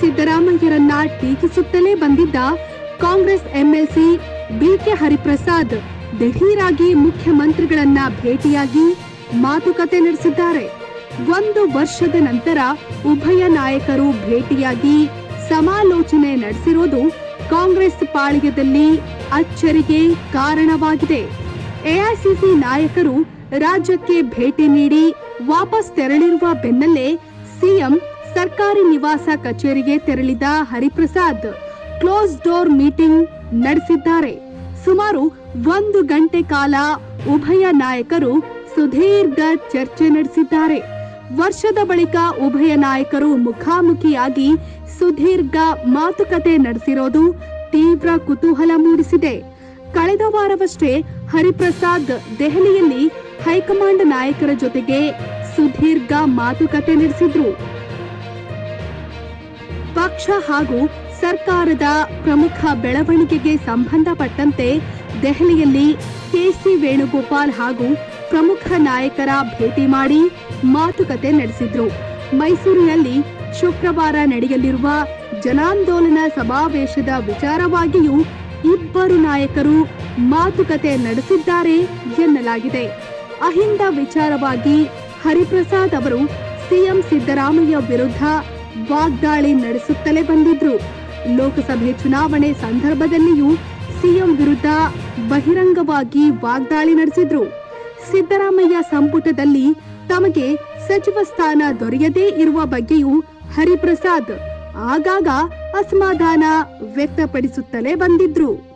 ಸಿದ್ದರಾಮಯ್ಯರನ್ನ ಟೀಕಿಸುತ್ತಲೇ ಬಂದಿದ್ದ Congress MLC B K Hariprasad ದಿಢೀರಾಗಿ ಮುಖ್ಯಮಂತ್ರಿಗಳನ್ನ ಭೇಟಿಯಾಗಿ ಮಾತುಕತೆ ನಡೆಸಿದ್ದಾರೆ. ಒಂದು ವರ್ಷದ ನಂತರ ಉಭಯ ನಾಯಕರು ಭೇಟಿಯಾಗಿ ಸಮಾಲೋಚನೆ ನಡೆಸಿರೋದು ಕಾಂಗ್ರೆಸ್ ಪಾಳ್ಯದಲ್ಲಿ ಅಚ್ಚರಿಗೆ ಕಾರಣವಾಗಿದೆ. ಎಐಸಿಸಿ ನಾಯಕರು ರಾಜ್ಯಕ್ಕೆ ಭೇಟಿ ನೀಡಿ ವಾಪಸ್ ತೆರಳಿರುವ ಬೆನ್ನಲ್ಲೇ ಸಿಎಂ ಸರ್ಕಾರಿ ನಿವಾಸ ಕಚೇರಿಗೆ ತೆರಳಿದ ಹರಿಪ್ರಸಾದ್ ಕ್ಲೋಸ್ ಡೋರ್ ಮೀಟಿಂಗ್ ನಡೆಸಿದ್ದಾರೆ. ಸುಮಾರು ಒಂದು ಗಂಟೆ ಕಾಲ ಉಭಯ ನಾಯಕರು ಸುದೀರ್ಘ ಚರ್ಚೆ ನಡೆಸಿದ್ದಾರೆ. ವರ್ಷದ ಬಳಿಕ ಉಭಯ ನಾಯಕರು ಮುಖಾಮುಖಿಯಾಗಿ ಸುದೀರ್ಘ ಮಾತುಕತೆ ನಡೆಸಿರೋದು ತೀವ್ರ ಕುತೂಹಲ ಮೂಡಿಸಿದೆ. ಕಳೆದ ವಾರವಷ್ಟೇ ಹರಿಪ್ರಸಾದ್ ದೆಹಲಿಯಲ್ಲಿ ಹೈಕಮಾಂಡ್ ನಾಯಕರ ಜೊತೆಗೆ ಸುದೀರ್ಘ ಮಾತುಕತೆ ನಡೆಸಿದ್ರು. ಪಕ್ಷ ಹಾಗೂ ಸರ್ಕಾರದ ಪ್ರಮುಖ ಬೆಳವಣಿಗೆಗೆ ಸಂಬಂಧಪಟ್ಟಂತೆ ದೆಹಲಿಯಲ್ಲಿ ಕೆಸಿ ವೇಣುಗೋಪಾಲ್ ಹಾಗೂ ಪ್ರಮುಖ ನಾಯಕರ ಭೇಟಿ ಮಾಡಿ ಮಾತುಕತೆ ನಡೆಸಿದ್ರು. ಮೈಸೂರಿನಲ್ಲಿ ಶುಕ್ರವಾರ ನಡೆಯಲಿರುವ ಜನಾಂದೋಲನ ಸಮಾವೇಶದ ವಿಚಾರವಾಗಿಯೂ ಇಬ್ಬರು ನಾಯಕರು ಮಾತುಕತೆ ನಡೆಸಿದ್ದಾರೆ ಎನ್ನಲಾಗಿದೆ. ಅಹಿಂದ ವಿಚಾರವಾಗಿ ಹರಿಪ್ರಸಾದ್ ಅವರು ಸಿಎಂ ಸಿದ್ದರಾಮಯ್ಯ ವಿರುದ್ಧ ವಾಗ್ದಾಳಿ ನಡೆಸುತ್ತಲೇ ಬಂದಿದ್ರು. ಲೋಕಸಭೆ ಚುನಾವಣೆ ಸಂದರ್ಭದಲ್ಲಿಯೂ ಸಿಎಂ ವಿರುದ್ಧ ಬಹಿರಂಗವಾಗಿ ವಾಗ್ದಾಳಿ ನಡೆಸಿದ್ರು. ಸಿದ್ದರಾಮಯ್ಯ ಸಂಪುಟದಲ್ಲಿ ತಮಗೆ ಸಚಿವ ಸ್ಥಾನ ದೊರೆಯದೇ ಇರುವ ಬಗ್ಗೆಯೂ ಹರಿಪ್ರಸಾದ್ ಆಗಾಗ ಅಸಮಾಧಾನ ವ್ಯಕ್ತಪಡಿಸುತ್ತಲೇ ಬಂದಿದ್ರು.